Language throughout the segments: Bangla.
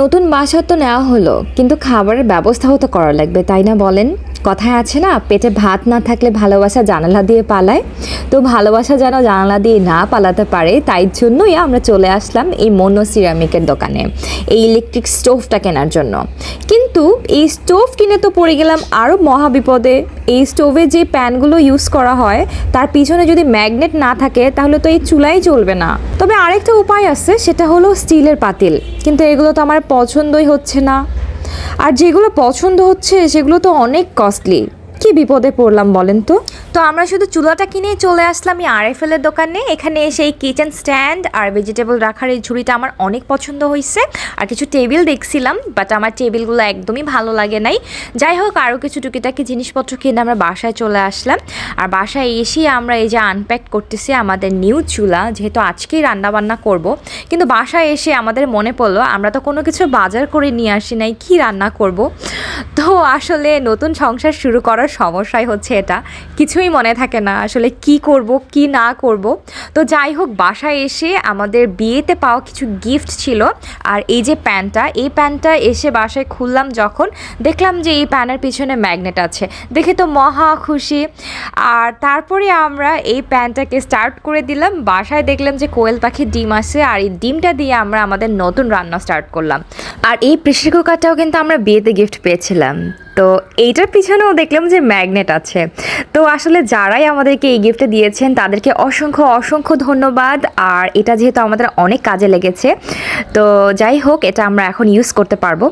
নতুন বাসা তো নেওয়া হলো, কিন্তু খাবারের ব্যবস্থাও তো করা লাগবে, তাই না বলেন? কথায় আছে না, পেটে ভাত না থাকলে ভালোবাসা জানালা দিয়ে পালায়। তো ভালোবাসা যেন জানালা দিয়ে না পালাতে পারে, তাই জন্যই আমরা চলে আসলাম এই মনো সিরামিকের দোকানে, এই ইলেকট্রিক স্টোভটা কেনার জন্য। কিন্তু এই স্টোভ কিনে তো পড়ে গেলাম আরও মহাবিপদে। এই স্টোভে যে প্যানগুলো ইউজ করা হয়, তার পিছনে যদি ম্যাগনেট না থাকে, তাহলে তো এই চুলাই চলবে না। তবে আরেকটা উপায় আছে, সেটা হলো স্টিলের পাতিল। কিন্তু এগুলো তো আমার পছন্দই হচ্ছে না। আর যেগুলো পছন্দ হচ্ছে সেগুলো তো অনেক কস্টলি কি বিপদে পড়লাম বলেন তো? তো আমরা শুধু চুলাটা কিনেই চলে আসলাম এই আরএফএল এর দোকানে। এখানে এসে এই কিচেন স্ট্যান্ড আর ভেজিটেবল রাখার এই ঝুড়িটা আমার অনেক পছন্দ হয়েছে আর কিছু টেবিল দেখছিলাম বাট আমার টেবিলগুলো একদমই ভালো লাগে নাই। যাই হোক, আরও কিছু টুকিটাকি জিনিসপত্র কিনে আমরা বাসায় চলে আসলাম। আর বাসায় এসেই আমরা এই যে আনপ্যাক করতেছি আমাদের নিউ চুলা, যেহেতু আজকেই রান্নাবান্না করব। কিন্তু বাসায় এসে আমাদের মনে পড়ল, আমরা তো কোনো কিছু বাজার করে নিয়ে আসি নাই, কি রান্না করব? তো আসলে নতুন সংসার শুরু করার সমস্যাই হচ্ছে এটা। কিছুই মনে থাকে না আসলে কি করব, কি না করব। তো যাই হোক, বাসায় এসে আমাদের বিয়েতে পাওয়া কিছু গিফট ছিল আর এই যে প্যান্টটা এই প্যান্টটা এসে বাসায় খুললাম যখন দেখলাম যে এই প্যানের পিছনে ম্যাগনেট আছে। দেখে তো মহা খুশি। আর তারপরে আমরা এই প্যান্টটাকে স্টার্ট করে দিলাম। বাসায় দেখলাম যে কোয়েল পাখির ডিম আছে আর এই ডিমটা দিয়ে আমরা আমাদের নতুন রান্না স্টার্ট করলাম। আর এই প্রেশার কুকারটাও কিন্তু আমরা বিয়েতে গিফট পেয়েছিলাম তো এইটার পিছনেও দেখলাম যে ম্যাগনেট আছে। তো আসলে যারাই আমাদেরকে এই গিফটটা দিয়েছেন, তাদেরকে অসংখ্য অসংখ্য ধন্যবাদ। আর এটা যেহেতু আমাদের অনেক কাজে লেগেছে, তো যাই হোক, এটা আমরা এখন ইউজ করতে পারব।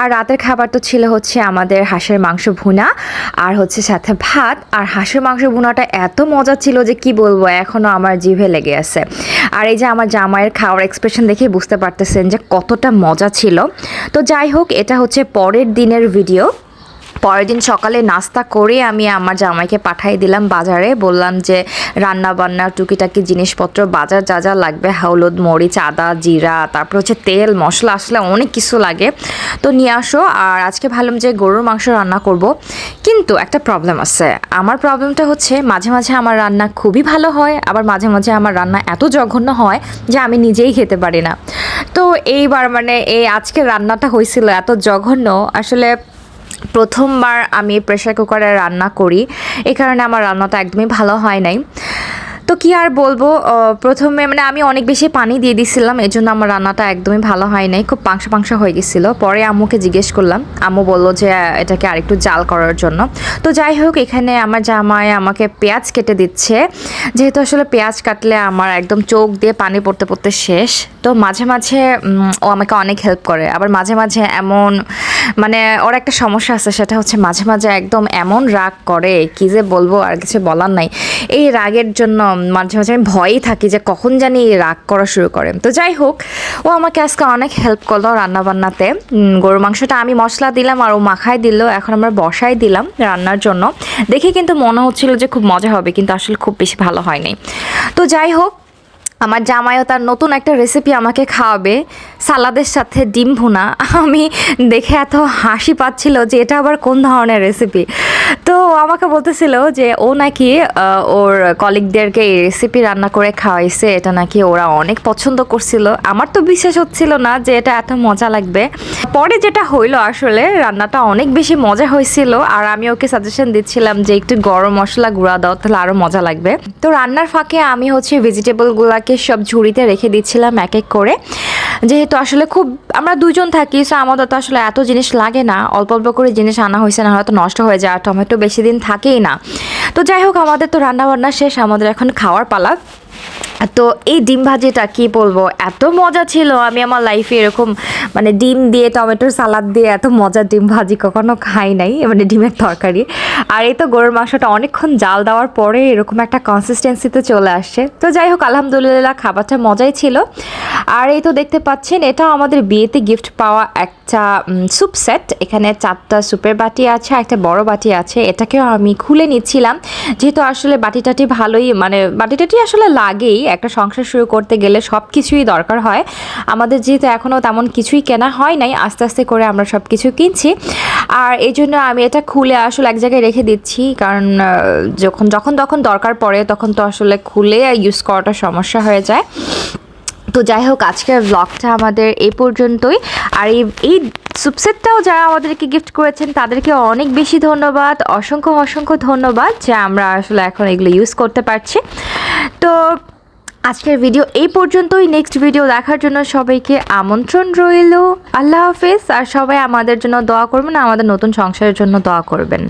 আর রাতের খাবার তো ছিল হচ্ছে আমাদের হাঁসের মাংস ভুনা, আর হচ্ছে সাথে ভাত। আর হাঁসের মাংস ভুনাটা এত মজা ছিল যে কি বলব এখনও আমার জিভে লেগে আছে। আর এই যে আমার জামাইয়ের খাওয়ার এক্সপ্রেশন দেখে বুঝতে পারতেছেন যে কতটা মজা ছিল। তো যাই হোক, এটা হচ্ছে পরের দিনের ভিডিও পরের দিন সকালে নাস্তা করে আমি আমার জামাইকে পাঠিয়ে দিলাম বাজারে। বললাম যে রান্না বান্না টুকিটাকি জিনিসপত্র বাজার যা যা লাগবে হলুদ মরিচ, আদা, জিরা, তারপর হচ্ছে তেল, মশলা আসলে অনেক কিছু লাগে। তো নিয়ে আসো, আর আজকে ভাবলাম যে গরুর মাংস রান্না করব। কিন্তু একটা প্রবলেম আছে। আমার প্রবলেমটা হচ্ছে, মাঝে মাঝে আমার রান্না খুবই ভালো হয়, আবার মাঝে মাঝে আমার রান্না এত জঘন্য হয় যে আমি নিজেই খেতে পারি না। তো এইবার মানে এই আজকে রান্নাটা হয়েছিল এত জঘন্য, আসলে প্রথমবার আমি প্রেশার কুকারে রান্না করি। এই কারণে আমার রান্নাটা একদমই ভালো হয় নাই। তো কি আর বলব প্রথমে মানে আমি অনেক বেশি পানি দিয়ে দিছিলাম এই জন্য আমার রান্নাটা একদমই ভালো হয় নাই। খুব পাংশা পাংশা হয়ে গেছিল। পরে আম্মুকে জিজ্ঞেস করলাম। আম্মু বলল যে, এটাকে আরেকটু জাল করার জন্য। তো যাই হোক, এখানে আমার জামাই আমাকে পেঁয়াজ কেটে দিচ্ছে। যেহেতু আসলে পেঁয়াজ কাটলে আমার একদম চোখ দিয়ে পানি পড়তে পড়তে শেষ। তো মাঝে মাঝে ও আমাকে অনেক হেল্প করে। আবার মাঝে মাঝে এমন মানে ওর একটা সমস্যা আছে সেটা হচ্ছে মাঝে মাঝে একদম এমন রাগ করে কি যে বলব আর কিছু বলার নাই। এই রাগের জন্য মাঝে মাঝে আমি ভয়েই থাকি যে কখন জানি রাগ করা শুরু করে। তো যাই হোক ও আমাকে আজকে অনেক হেল্প করল রান্না বান্নাতে উম, গরুর মাংসটা আমি মশলা দিলাম আর ও মাখাই দিল এখন আমরা বসাই দিলাম রান্নার জন্য। দেখে কিন্তু মনে হচ্ছিল যে খুব মজা হবে কিন্তু আসলে খুব বেশি ভালো হয়নি। তো যাই হোক আমার জামাইও তার নতুন একটা রেসিপি আমাকে খাওয়াবে, সালাদের সাথে ডিম ভুনা। আমি দেখে এত হাসি পাচ্ছিল যে এটা আবার কোন ধরনের রেসিপি তো আমাকে বলতেছিল যে ও নাকি ওর কলিগদেরকে এই রেসিপি রান্না করে খাওয়াইছে, এটা নাকি ওরা অনেক পছন্দ করছিল। আমার তো বিশ্বাস হচ্ছিল না যে এটা এত মজা লাগবে। পরে যেটা হইল আসলে, রান্নাটা অনেক বেশি মজা হয়েছিল আর আমি ওকে সাজেশন দিচ্ছিলাম যে একটু গরম মশলা গুঁড়া দাও, তাহলে আরও মজা লাগবে। তো রান্নার ফাঁকে আমি হচ্ছে ভেজিটেবলগুলোকে সব ঝুড়িতে রেখে দিচ্ছিলাম এক এক করে। যেহেতু আসলে খুব, আমরা দুজন থাকি সো আমাদের তো আসলে এত জিনিস লাগে না। অল্প অল্প করে জিনিস আনা হয়েছে না হয়তো নষ্ট হয়ে যায়, আর টমেটো বেশি দিন থাকেই না। তো যাই হোক, আমাদের তো রান্না বান্না শেষ, আমাদের এখন খাওয়ার পালা। তো এই ডিম ভাজিটা কি বলব? এত মজা ছিল। আমি আমার লাইফে এরকম মানে ডিম দিয়ে টমেটোর সালাদ দিয়ে এত মজার ডিম ভাজি কখনো খাই নাই মানে ডিমের তরকারি। আর এই তো গরুর মাংসটা অনেকক্ষণ জাল দেওয়ার পরে এরকম একটা কনসিস্টেন্সিতে চলে আসছে। তো যাই হোক, আলহামদুলিল্লাহ খাবারটা মজাই ছিল। আর এই তো দেখতে পাচ্ছেন এটা আমাদের বিয়েতে গিফট পাওয়া একটা স্যুপ সেট এখানে চারটা স্যুপের বাটি আছে, একটা বড় বাটি আছে। এটাকেও আমি খুলে নিচ্ছিলাম। যেহেতু আসলে বাটিটাটি ভালোই মানে বাটি টাটি আসলে লাগেই। একটা সংসার শুরু করতে গেলে সব কিছুই দরকার হয়। আমাদের যেহেতু এখনও তেমন কিছুই কেনা হয় নাই, আস্তে আস্তে করে আমরা সব কিছু কিনছি। আর এই জন্য আমি এটা খুলে আসলে এক জায়গায় রেখে দিচ্ছি, কারণ যখন যখন তখন দরকার পড়ে তখন তো আসলে খুলে ইউজ করাটা সমস্যা হয়ে যায়। তো যাই হোক, আজকের ব্লগটা আমাদের এই পর্যন্তই। আর এই এই সুপসেটটাও যারা আমাদেরকে গিফট করেছেন, তাদেরকে অনেক বেশি ধন্যবাদ। অসংখ্য অসংখ্য ধন্যবাদ যে আমরা আসলে এখন এগুলো ইউজ করতে পারছি। তো আজকের ভিডিও এই পর্যন্তই। নেক্সট ভিডিও দেখার জন্য সবাইকে আমন্ত্রণ রইল। আল্লাহ হাফেজ। আর সবাই আমাদের জন্য দোয়া করবেন, আমাদের নতুন সংসারের জন্য দোয়া করবেন।